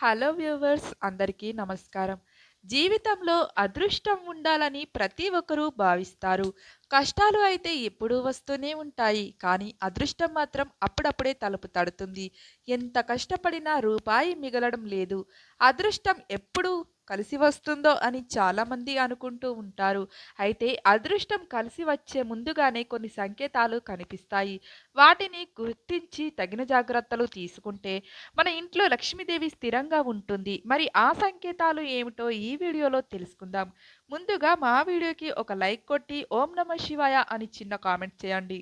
Hello viewers అందరికీ నమస్కారం. జీవితంలో అదృష్టం ఉండాలని ప్రతి ఒక్కరూ భావిస్తారు. కష్టాలు అయితే ఎప్పుడూ వస్తూనే ఉంటాయి. కానీ అదృష్టం మాత్రం అప్పుడప్పుడే తలుపు తడుతుంది. ఎంత కష్టపడినా రూపాయి మిగలడం లేదు. అదృష్టం ఎప్పుడు కలిసి వస్తుందో అని చాలామంది అనుకుంటూ ఉంటారు. అయితే అదృష్టం కలిసి వచ్చే ముందుగానే కొన్ని సంకేతాలు కనిపిస్తాయి. వాటిని గుర్తించి తగిన జాగ్రత్తలు తీసుకుంటే మన ఇంట్లో లక్ష్మీదేవి స్థిరంగా ఉంటుంది. మరి ఆ సంకేతాలు ఏమిటో ఈ వీడియోలో తెలుసుకుందాం. ముందుగా మా వీడియోకి ఒక లైక్ కొట్టి ఓం నమ శివాయ అని చిన్న కామెంట్ చేయండి.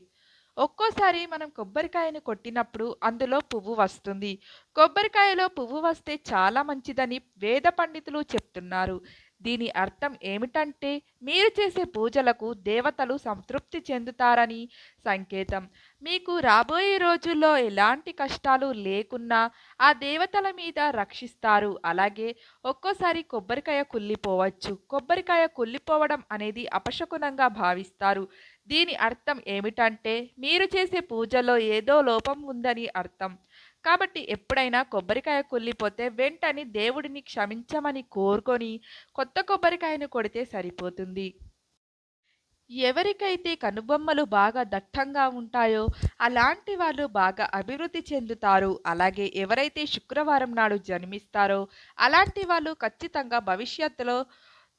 ఒక్కోసారి మనం కొబ్బరికాయను కొట్టినప్పుడు అందులో పువ్వు వస్తుంది. కొబ్బరికాయలో పువ్వు వస్తే చాలా మంచిదని వేద పండితులు చెప్తున్నారు. దీని అర్థం ఏమిటంటే మీరు చేసే పూజలకు దేవతలు సంతృప్తి చెందుతారని సంకేతం. మీకు రాబోయే రోజుల్లో ఎలాంటి కష్టాలు లేకున్నా ఆ దేవతల మీద రక్షిస్తారు. అలాగే ఒక్కోసారి కొబ్బరికాయ కుళ్ళిపోవచ్చు. కొబ్బరికాయ కుళ్ళిపోవడం అనేది అపశకునంగా భావిస్తారు. దీని అర్థం ఏమిటంటే మీరు చేసే పూజలో ఏదో లోపం ఉందని అర్థం. కాబట్టి ఎప్పుడైనా కొబ్బరికాయ కుళ్ళిపోతే వెంటనే దేవుడిని క్షమించమని కోరుకొని కొత్త కొబ్బరికాయను కొడితే సరిపోతుంది. ఎవరికైతే కనుబొమ్మలు బాగా దట్టంగా ఉంటాయో అలాంటి వాళ్ళు బాగా అభివృద్ధి చెందుతారు. అలాగే ఎవరైతే శుక్రవారం నాడు జన్మిస్తారో అలాంటి వాళ్ళు ఖచ్చితంగా భవిష్యత్తులో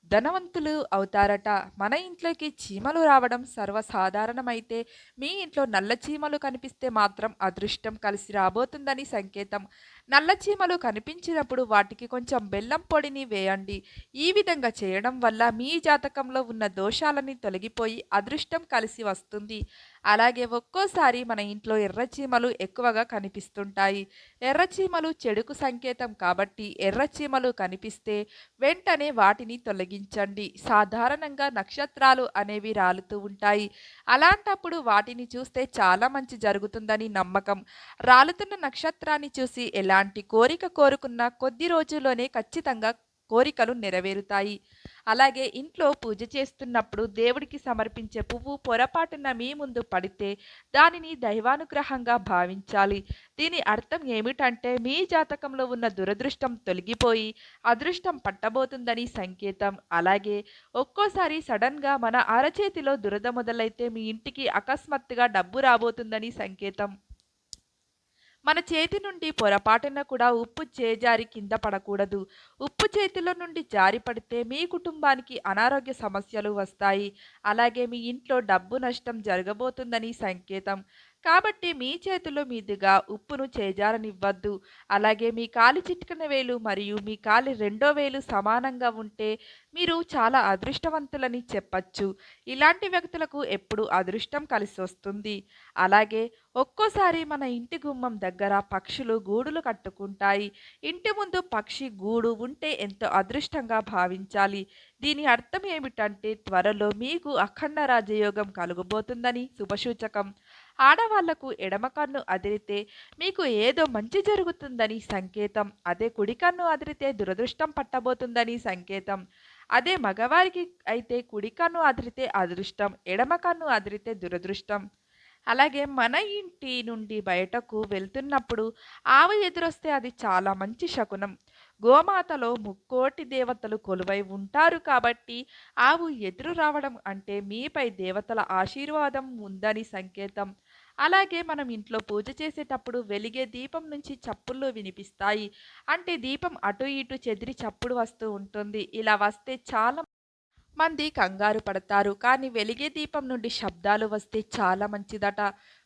ధనవంతులు అవుతారట. మన ఇంట్లోకి చీమలు రావడం సర్వసాధారణమైతే మీ ఇంట్లో నల్ల చీమలు కనిపిస్తే మాత్రం అదృష్టం కలిసి రాబోతుందని సంకేతం. నల్ల చీమలు కనిపించినప్పుడు వాటికి కొంచెం బెల్లం పొడిని వేయండి. ఈ విధంగా చేయడం వల్ల మీ జాతకంలో ఉన్న దోషాలని తొలగిపోయి అదృష్టం కలిసి వస్తుంది. అలాగే ఒక్కోసారి మన ఇంట్లో ఎర్రచీమలు ఎక్కువగా కనిపిస్తుంటాయి. ఎర్రచీమలు చెడుకు సంకేతం కాబట్టి ఎర్రచీమలు కనిపిస్తే వెంటనే వాటిని తొలగించండి. సాధారణంగా నక్షత్రాలు అనేవి రాలుతూ ఉంటాయి. అలాంటప్పుడు వాటిని చూస్తే చాలా మంచి జరుగుతుందని నమ్మకం. రాలుతున్న నక్షత్రాన్ని చూసి ఎలా ఎలాంటి కోరిక కోరుకున్నా కొద్ది రోజుల్లోనే ఖచ్చితంగా కోరికలు నెరవేరుతాయి. అలాగే ఇంట్లో పూజ చేస్తున్నప్పుడు దేవుడికి సమర్పించే పువ్వు పొరపాటున మీ ముందు పడితే దానిని దైవానుగ్రహంగా భావించాలి. దీని అర్థం ఏమిటంటే మీ జాతకంలో ఉన్న దురదృష్టం తొలగిపోయి అదృష్టం పట్టబోతుందని సంకేతం. అలాగే ఒక్కోసారి సడన్‌గా మన అరచేతిలో దురద మొదలైతే మీ ఇంటికి అకస్మాత్తుగా డబ్బు రాబోతుందని సంకేతం. మన చేతి నుండి పొరపాటున కూడా ఉప్పు చేజారి కింద పడకూడదు. ఉప్పు చేతిలో నుండి జారి పడితే మీ కుటుంబానికి అనారోగ్య సమస్యలు వస్తాయి. అలాగే మీ ఇంట్లో డబ్బు నష్టం జరగబోతుందని సంకేతం. కాబట్టి మీ చేతిలో మీదుగా ఉప్పును చేజారనివ్వద్దు. అలాగే మీ కాలి చిట్కన వేలు మరియు మీ కాలి రెండో వేలు సమానంగా ఉంటే మీరు చాలా అదృష్టవంతులని చెప్పచ్చు. ఇలాంటి వ్యక్తులకు ఎప్పుడూ అదృష్టం కలిసి వస్తుంది అలాగే ఒక్కోసారి మన ఇంటి గుమ్మం దగ్గర పక్షులు గూడులు కట్టుకుంటాయి. ఇంటి ముందు పక్షి గూడు ఉంటే ఎంతో అదృష్టంగా భావించాలి. దీని అర్థం ఏమిటంటే త్వరలో మీకు అఖండ రాజయోగం కలుగబోతుందని శుభసూచకం. ఆడవాళ్ళకు ఎడమ కన్ను అదిరితే మీకు ఏదో మంచి జరుగుతుందని సంకేతం. అదే కుడి కన్ను అదిరితే దురదృష్టం పట్టబోతుందని సంకేతం. అదే మగవారికి అయితే కుడి కన్ను అదిరితే అదృష్టం, ఎడమ కన్ను అదిరితే దురదృష్టం. అలాగే మన ఇంటి నుండి బయటకు వెళ్తున్నప్పుడు ఆవు ఎదురొస్తే అది చాలా మంచి శకునం. గోమాతలో ముక్కోటి దేవతలు కొలువై ఉంటారు కాబట్టి ఆవు ఎదురు రావడం అంటే మీపై దేవతల ఆశీర్వాదం ఉందని సంకేతం. అలాగే మనం ఇంట్లో పూజ చేసేటప్పుడు వెలిగే దీపం నుంచి చప్పుళ్ళు వినిపిస్తాయి. అంటే దీపం అటు ఇటు చెదిరి చప్పుడు వస్తూ ఉంటుంది. ఇలా వస్తే చాలా మంది కంగారు పడతారు. కానీ వెలిగే దీపం నుండి శబ్దాలు వస్తే చాలా మంచిదట.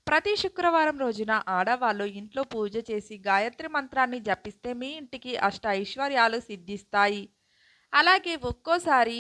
ప్రతి శుక్రవారం రోజున ఆడవాళ్ళు ఇంట్లో పూజ చేసి గాయత్రి మంత్రాన్ని జపిస్తే మీ ఇంటికి అష్ట ఐశ్వర్యాలు సిద్ధిస్తాయి. అలాగే ఒక్కోసారి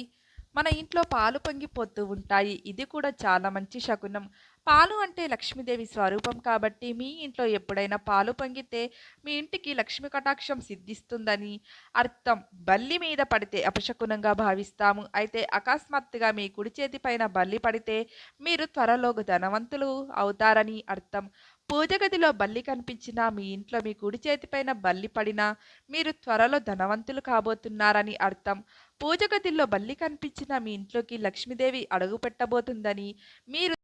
మన ఇంట్లో పాలు పొంగిపోతూ ఉంటాయి. ఇది కూడా చాలా మంచి శకునం. పాలు అంటే లక్ష్మీదేవి స్వరూపం కాబట్టి మీ ఇంట్లో ఎప్పుడైనా పాలు పొంగితే మీ ఇంటికి లక్ష్మీ కటాక్షం సిద్ధిస్తుందని అర్థం. బల్లి మీద పడితే అపశకునంగా భావిస్తాము. అయితే అకస్మాత్తుగా మీ కుడి చేతి పైన బల్లి పడితే మీరు త్వరలో ధనవంతులు అవుతారని అర్థం. పూజగదిలో బల్లి కనిపించినా మీ ఇంట్లో మీ కుడి చేతిపైన బల్లి పడినా మీరు త్వరలో ధనవంతులు కాబోతున్నారని అర్థం. పూజగదిలో బల్లి కనిపించినా మీ ఇంట్లోకి లక్ష్మీదేవి అడుగుపెట్టబోతుందని, మీరు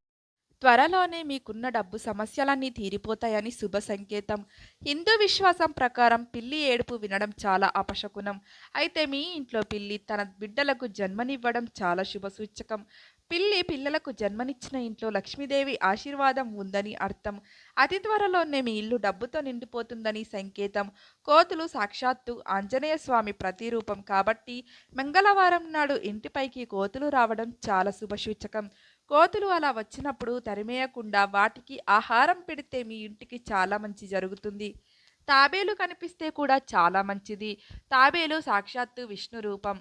త్వరలోనే మీకున్న డబ్బు సమస్యలన్నీ తీరిపోతాయని శుభ సంకేతం. హిందూ విశ్వాసం ప్రకారం పిల్లి ఏడుపు వినడం చాలా అపశకునం. అయితే మీ ఇంట్లో పిల్లి తన బిడ్డలకు జన్మనివ్వడం చాలా శుభ సూచకం. పిల్లి పిల్లలకు జన్మనిచ్చిన ఇంట్లో లక్ష్మీదేవి ఆశీర్వాదం ఉందని అర్థం. అతి త్వరలోనే మీ ఇల్లు డబ్బుతో నిండిపోతుందని సంకేతం. కోతులు సాక్షాత్తు ఆంజనేయ స్వామి ప్రతిరూపం కాబట్టి మంగళవారం నాడు ఇంటిపైకి కోతులు రావడం చాలా శుభసూచకం కోతులు అలా వచ్చినప్పుడు తరిమేయకుండా వాటికి ఆహారం పెడితే మీ ఇంటికి చాలా మంచి జరుగుతుంది. తాబేలు కనిపిస్తే కూడా చాలా మంచిది. తాబేలు సాక్షాత్తు విష్ణు రూపం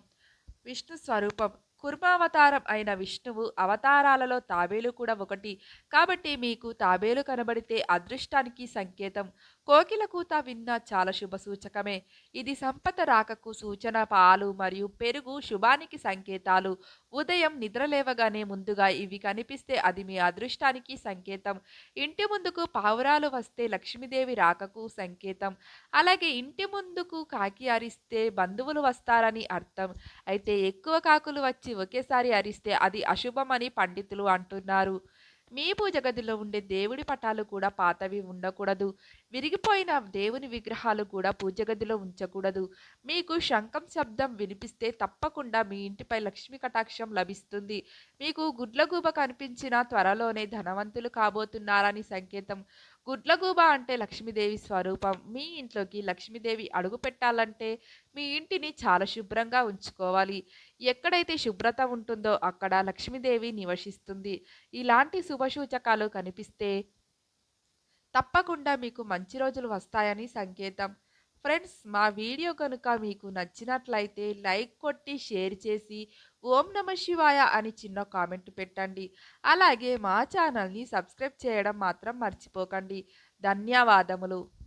విష్ణు స్వరూపం. కుర్మావతారం అయిన విష్ణువు అవతారాలలో తాబేలు కూడా ఒకటి. కాబట్టి మీకు తాబేలు కనబడితే అదృష్టానికి సంకేతం. కోకిల కూత విన్న చాలా శుభ సూచకమే. ఇది సంపద రాకకు సూచన పాలు మరియు పెరుగు శుభానికి సంకేతాలు. ఉదయం నిద్రలేవగానే ముందుగా ఇవి కనిపిస్తే అది మీ అదృష్టానికి సంకేతం. ఇంటి ముందుకు పావురాలు వస్తే లక్ష్మీదేవి రాకకు సంకేతం. అలాగే ఇంటి ముందుకు కాకి అరిస్తే బంధువులు వస్తారని అర్థం. అయితే ఎక్కువ కాకులు వచ్చి ఒకేసారి అరిస్తే అది అశుభమని పండితులు అంటున్నారు. మీ పూజ గదిలో ఉండే దేవుడి పటాలు కూడా పాతవి ఉండకూడదు. విరిగిపోయిన దేవుని విగ్రహాలు కూడా పూజ గదిలో ఉంచకూడదు. మీకు శంఖం శబ్దం వినిపిస్తే తప్పకుండా మీ ఇంటిపై లక్ష్మీ కటాక్షం లభిస్తుంది. మీకు గుడ్లగూబ కనిపించిన త్వరలోనే ధనవంతులు కాబోతున్నారని సంకేతం. గుడ్లగూబ అంటే లక్ష్మీదేవి స్వరూపం. మీ ఇంట్లోకి లక్ష్మీదేవి అడుగు పెట్టాలంటే మీ ఇంటిని చాలా శుభ్రంగా ఉంచుకోవాలి. ఎక్కడైతే శుభ్రత ఉంటుందో అక్కడ లక్ష్మీదేవి నివసిస్తుంది. ఇలాంటి శుభసూచకాలు కనిపిస్తే తప్పకుండా మీకు మంచి రోజులు వస్తాయని సంకేతం. ఫ్రెండ్స్ మా వీడియో కనుక మీకు నచ్చినట్లయితే లైక్ కొట్టి షేర్ చేసి ఓం నమ శివాయ అని చిన్న కామెంట్ పెట్టండి. అలాగే మా ఛానల్ని సబ్స్క్రైబ్ చేయడం మాత్రం మర్చిపోకండి. ధన్యవాదములు.